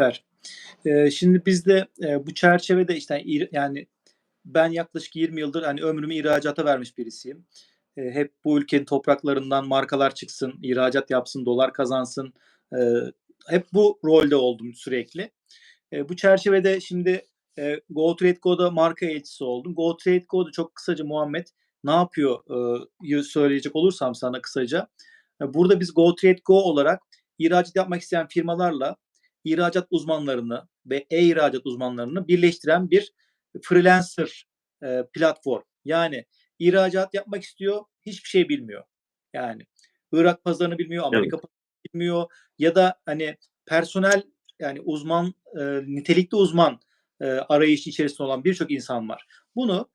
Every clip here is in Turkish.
Süper. Eee, şimdi biz de, eee, bu çerçevede, işte, yani ben yaklaşık 20 yıldır, hani, ömrümü ihracata vermiş birisiyim. Eee, hep bu ülkenin topraklarından markalar çıksın, ihracat yapsın, dolar kazansın. Eee, hep bu rolde oldum sürekli. Eee, bu çerçevede şimdi, eee, GoTradeGo'da marka elçisi oldum. GoTradeGo'da çok kısaca Muhammed ne yapıyor, yu söyleyecek olursam sana kısaca. Eee, burada biz GoTradeGo olarak ihracat yapmak isteyen firmalarla ihracat uzmanlarını ve e-ihracat uzmanlarını birleştiren bir freelancer, eee, platform. Yani ihracat yapmak istiyor, hiçbir şey bilmiyor. Yani Irak pazarını bilmiyor, Amerika Evet. pazarını bilmiyor ya da, hani, personel, yani uzman, eee, nitelikli uzman, eee, arayışı içerisinde olan birçok insan var. Bunu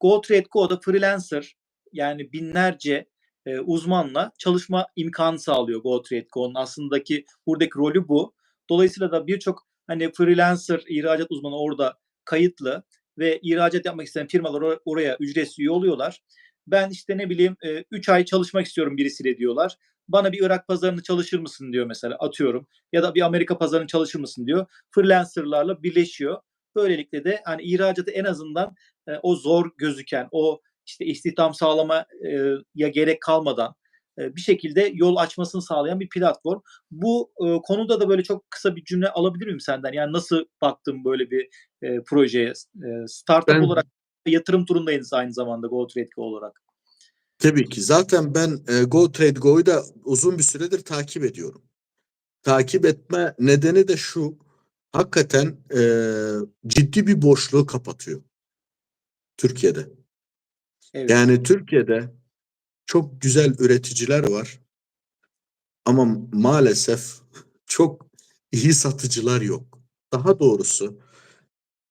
GoTradeGo'da freelancer, yani binlerce, eee, uzmanla çalışma imkânı sağlıyor GoTradeGo'nun aslındaki buradaki rolü bu. Dolayısıyla da birçok, hani, freelancer, ihracat uzmanı orada kayıtlı ve ihracat yapmak isteyen firmalar o oraya ücretsiz üye. Ben, işte, ne bileyim, eee, 3 ay çalışmak istiyorum birisiyle diyorlar. Bana bir Irak pazarını çalışır mısın diyor mesela, atıyorum ya da bir Amerika pazarını çalışır mısın diyor. Freelancer'larla birleşiyor. Böylelikle de, hani, ihracatı en azından, eee, o zor gözüken, o, işte, istihdam sağlama eee, ya gerek kalmadan, bir şekilde yol açmasını sağlayan bir platform. Bu, ııı, konuda da böyle çok kısa bir cümle alabilir miyim senden? Yani nasıl baktın böyle bir, eee, projeye? Eee, startup Ben olarak yatırım turundayız aynı zamanda GoTradeGo olarak. Tabii ki. Zaten ben, eee, GoTradeGo'yu da uzun bir süredir takip ediyorum. Takip etme nedeni de şu: Hakikaten, eee, ciddi bir boşluğu kapatıyor Türkiye'de. Evet. Yani Türkiye'de çok güzel üreticiler var ama maalesef çok iyi satıcılar yok. Daha doğrusu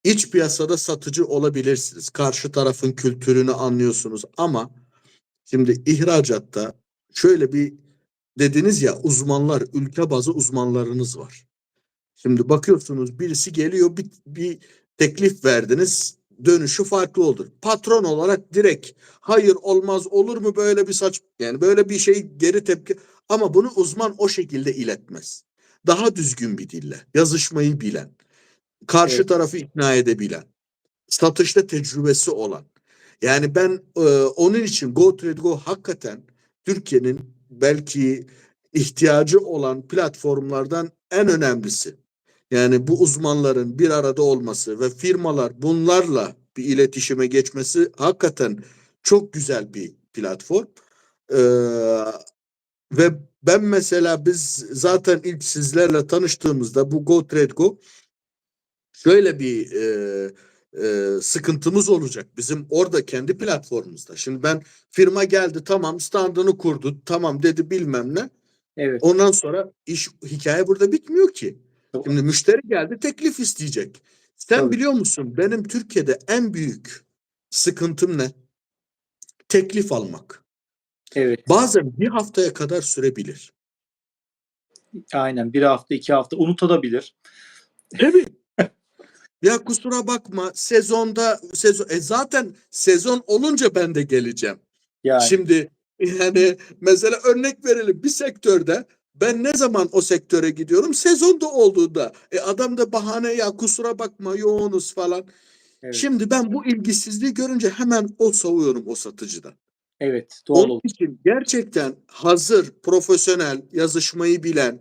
iç piyasada satıcı olabilirsiniz. Karşı tarafın kültürünü anlıyorsunuz ama şimdi ihracatta şöyle bir dediniz ya, uzmanlar, ülke bazı uzmanlarınız var. Şimdi bakıyorsunuz birisi geliyor, bir bir teklif verdiniz, dönüşü farklı olur. Patron olarak direkt hayır olmaz, olur mu böyle bir saç yani böyle bir şey geri tepki ama bunu uzman o şekilde iletmez. Daha düzgün bir dille, yazışmayı bilen, karşı Evet. tarafı ikna edebilen, satışta tecrübesi olan. Yani ben, eee, onun için GoTradeGo hakikaten Türkiye'nin belki ihtiyacı olan platformlardan en önemlisi. Yani bu uzmanların bir arada olması ve firmalar bunlarla bir iletişime geçmesi hakikaten çok güzel bir platform. Eee, ve ben mesela biz zaten ilk sizlerle tanıştığımızda bu GoTradeGo şöyle bir, eee, eee, sıkıntımız olacak bizim orada kendi platformumuzda. Şimdi ben firma geldi, tamam standını kurdu, tamam dedi bilmem ne. Evet. Ondan sonra iş hikâye burada bitmiyor ki. Şimdi müşteri geldi, teklif isteyecek. Sen Tabii. biliyor musun benim Türkiye'de en büyük sıkıntım ne? Teklif almak. Evet. Bazen 1 haftaya kadar sürebilir. Aynen 1 hafta, 2 hafta unutulabilir. Tabii. Ya kusura bakma sezonda sezo e, zaten sezon olunca ben de geleceğim. Yani. Şimdi yani mesela örnek verelim bir sektörde ben ne zaman o sektöre gidiyorum? Sezonda olduğunda. E, adam da bahane ya kusura bakma yoğunuz falan. Evet. Şimdi ben bu ilgisizliği görünce hemen o soğuyorum o satıcıdan. Evet, doğal Onun için gerçekten hazır, profesyonel, yazışmayı bilen,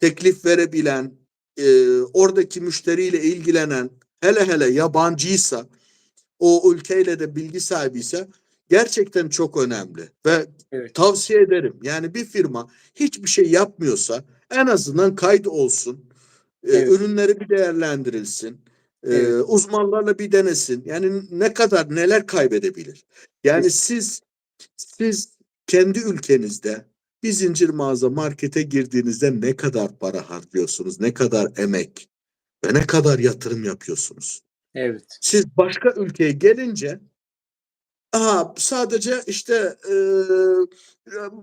teklif verebilen, eee, oradaki müşteriyle ilgilenen, hele hele yabancıysa, o ülkeyle de bilgi sahibiyse gerçekten çok önemli ve Evet. tavsiye ederim. Yani bir firma hiçbir şey yapmıyorsa en azından kaydı olsun, eee, Evet. ürünleri bir değerlendirilsin, eee, Evet. uzmanlarla bir denesin. Yani ne kadar neler kaybedebilir? Yani Kes siz siz kendi ülkenizde bir zincir mağaza markete girdiğinizde ne kadar para harcıyorsunuz, ne kadar emek ve ne kadar yatırım yapıyorsunuz? Evet. Siz başka ülkeye gelince a, sadece işte, eee,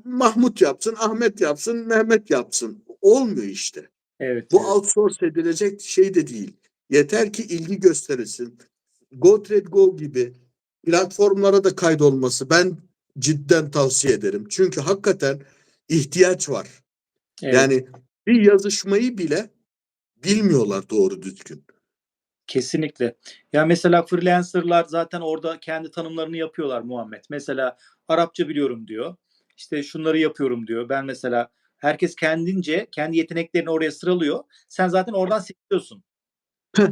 Mahmut yapsın, Ahmet yapsın, Mehmet yapsın. Olmuyor işte. Evet, Bu evet. outsource edilecek şey de değil. Yeter ki ilgi gösterilsin. GoTradeGo gibi platformlara da kaydolması ben cidden tavsiye ederim. Çünkü hakikaten ihtiyaç var. Evet. Yani bir yazışmayı bile bilmiyorlar doğru düzgün. Kesinlikle. Ya mesela freelancer'lar zaten orada kendi tanımlarını yapıyorlar Muhammed. Mesela Arapça biliyorum diyor. İşte şunları yapıyorum diyor. Ben mesela herkes kendince kendi yeteneklerini oraya sıralıyor. Sen zaten oradan seçiyorsun.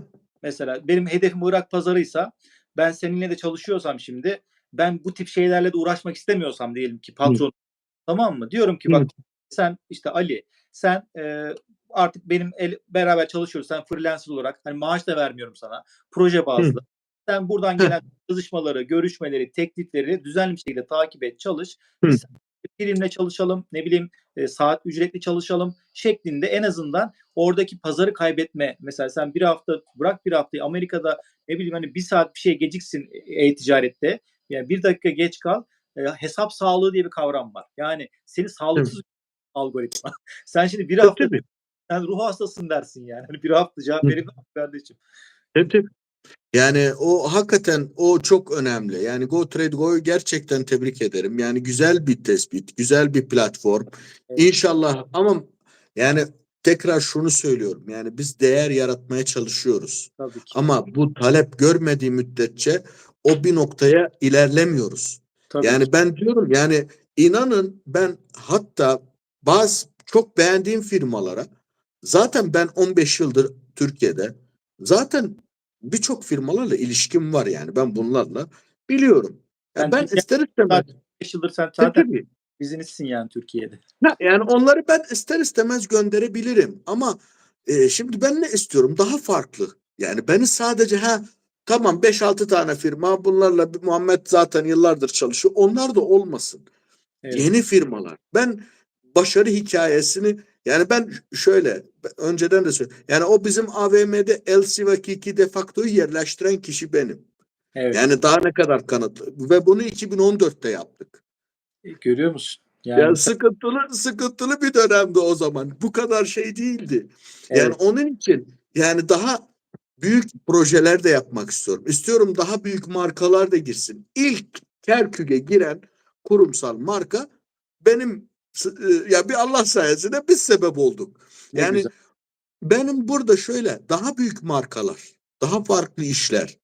Mesela benim hedefim Irak pazarıysa ben seninle de çalışıyorsam şimdi ben bu tip şeylerle de uğraşmak istemiyorsam diyelim ki patron tamam mı? Diyorum ki bak Hı. sen işte Ali sen e, artık benim el, beraber çalışıyoruz. Sen freelancer olarak hani maaş da vermiyorum sana. Proje bazlı. Sen buradan Hı. gelen yazışmaları, görüşmeleri, teklifleri düzenli bir şekilde takip et, çalış. Hı. Biz primle çalışalım, ne bileyim e, saat ücretli çalışalım şeklinde en azından oradaki pazarı kaybetme. Mesela sen bir hafta bırak bir haftayı Amerika'da ne bileyim hani bir saat bir şey geciksin e-ticarette. Yani bir dakika geç kal. E, hesap sağlığı diye bir kavram var. Yani seni sağlıksız algoritma. Sen şimdi bir hafta Sen ruh hastasın dersin yani. Hani bir hafta cevap Hı. veremem kardeşim. tabii, tabii. Yani o hakikaten o çok önemli. Yani Go Trade Go'yu gerçekten tebrik ederim. Yani güzel bir tespit, güzel bir platform. Evet. İnşallah ama yani tekrar şunu söylüyorum. Yani biz değer yaratmaya çalışıyoruz. Tabii ki. Ama bu talep görmediği müddetçe o bir noktaya ilerlemiyoruz. Tabii Yani ki. ben diyorum yani inanın ben hatta bazı çok beğendiğim firmalara zaten ben 15 yıldır Türkiye'de zaten birçok firmalarla ilişkim var yani ben bunlarla biliyorum. Ya Yani ben ister istemez 5 yıldır sen zaten bizinizsin yani Türkiye'de. Yani onları ben ister istemez gönderebilirim ama e, şimdi ben ne istiyorum? Daha farklı. Yani beni sadece ha tamam 5-6 tane firma bunlarla Muhammed zaten yıllardır çalışıyor. Onlar da olmasın. Evet. Yeni firmalar. Ben başarı hikayesini yani ben şöyle önceden de söyleyeyim. Yani o bizim AVM'de LC ve Kiki de facto'yu yerleştiren kişi benim. Evet. Yani daha ne kadar kanıtlı. Ve bunu 2014'te yaptık. E, Görüyor musun? Yani Yani sıkıntılı sıkıntılı bir dönemdi o zaman. Bu kadar şey değildi. Yani evet. onun için yani daha büyük projeler de yapmak istiyorum. İstiyorum daha büyük markalar da girsin. İlk Kerkük'e giren kurumsal marka benim e, ya bir Allah sayesinde biz sebep olduk. Yani benim burada şöyle daha büyük markalar, daha farklı işler,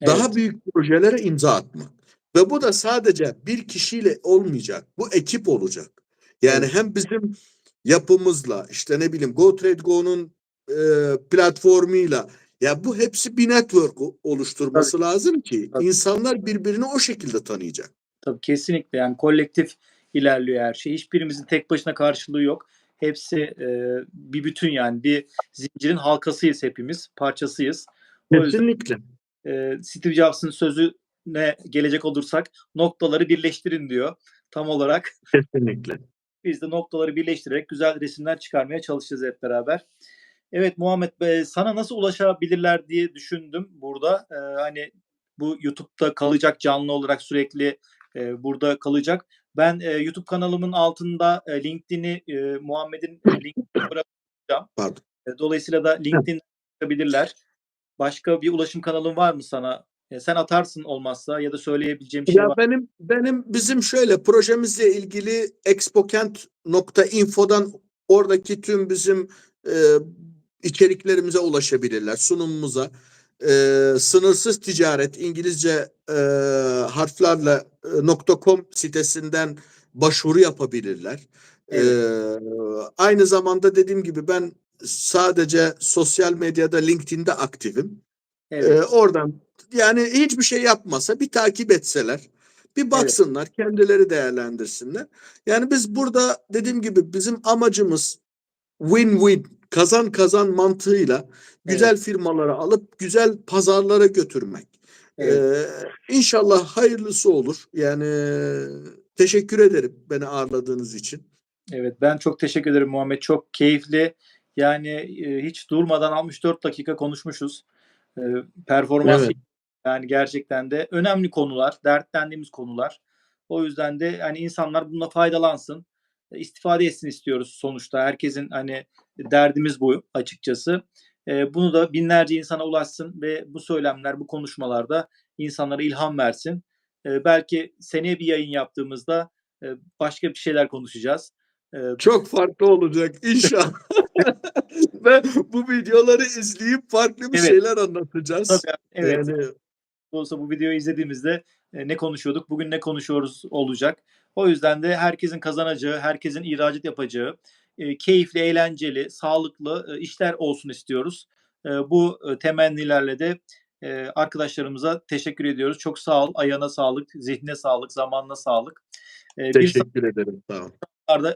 Evet. daha büyük projelere imza atmak. Ve bu da sadece bir kişiyle olmayacak. Bu ekip olacak. Yani Evet. hem bizim yapımızla işte ne bileyim Go Trade Go'nun e, platformuyla ya bu hepsi bir network oluşturması lazım ki Tabii. insanlar birbirini o şekilde tanıyacak. Tabii kesinlikle yani kolektif ilerliyor her şey. Hiçbirimizin tek başına karşılığı yok. Hepsi e, bir bütün yani bir zincirin halkasıyız hepimiz, parçasıyız. O yüzden Kesinlikle. e, Steve Jobs'ın sözüne gelecek olursak noktaları birleştirin diyor tam olarak. Kesinlikle. Biz de noktaları birleştirerek güzel resimler çıkarmaya çalışacağız hep beraber. Evet Muhammed sana nasıl ulaşabilirler diye düşündüm burada. E, hani bu YouTube'da kalacak canlı olarak sürekli e, burada kalacak. Ben e, YouTube kanalımın altında e, LinkedIn'i e, Muhammed'in linkini bırakacağım. Pardon. E, dolayısıyla da LinkedIn bakabilirler. Başka bir ulaşım kanalın var mı sana? E, sen atarsın olmazsa ya da söyleyebileceğim bir şey Ya var. benim benim bizim şöyle projemizle ilgili expokent.info'dan oradaki tüm bizim e, içeriklerimize ulaşabilirler, sunumumuza. E, sınırsız ticaret İngilizce e, harflerle e, .com sitesinden başvuru yapabilirler. E, aynı zamanda dediğim gibi ben sadece sosyal medyada LinkedIn'de aktifim. Evet. Ee, oradan yani hiçbir şey yapmasa bir takip etseler, bir baksınlar, kendileri değerlendirsinler. Yani biz burada dediğim gibi bizim amacımız win-win, kazan kazan mantığıyla güzel firmaları alıp güzel pazarlara götürmek. Evet. Ee, inşallah hayırlısı olur. Yani teşekkür ederim beni ağırladığınız için. Evet ben çok teşekkür ederim Muhammed. Çok keyifli. Yani e, hiç durmadan 64 dakika konuşmuşuz. E, performans Evet. yani gerçekten de önemli konular, dertlendiğimiz konular. O yüzden de hani insanlar bununla faydalansın, istifade etsin istiyoruz sonuçta. Herkesin hani derdimiz bu açıkçası. E, bunu da binlerce insana ulaşsın ve bu söylemler, bu konuşmalarda insanlara ilham versin. E, belki seneye bir yayın yaptığımızda e, başka bir şeyler konuşacağız. E, Çok farklı olacak inşallah. Ve bu videoları izleyip farklı bir Evet. şeyler anlatacağız. tabii, evet. Yani olsa bu videoyu izlediğimizde e, ne konuşuyorduk, bugün ne konuşuyoruz olacak. O yüzden de herkesin kazanacağı, herkesin ihracat yapacağı, e, keyifli, eğlenceli, sağlıklı e, işler olsun istiyoruz. E, bu e, temennilerle de e, arkadaşlarımıza teşekkür ediyoruz. Çok sağ ol, ayağına sağlık, zihnine sağlık, zamanına sağlık. E, bir teşekkür ederim. Sağ ol.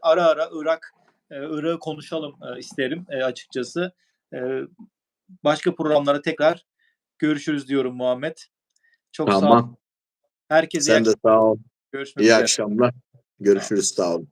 ara ara Irak, e, Irak'ı konuşalım e, isterim e, açıkçası. E, başka programlara tekrar görüşürüz diyorum Muhammed. Çok sağ ol. Tamam. Herkese iyi Sen de sağ ol. Görüşmek İyi üzere. akşamlar. Görüşürüz. Sağ ol.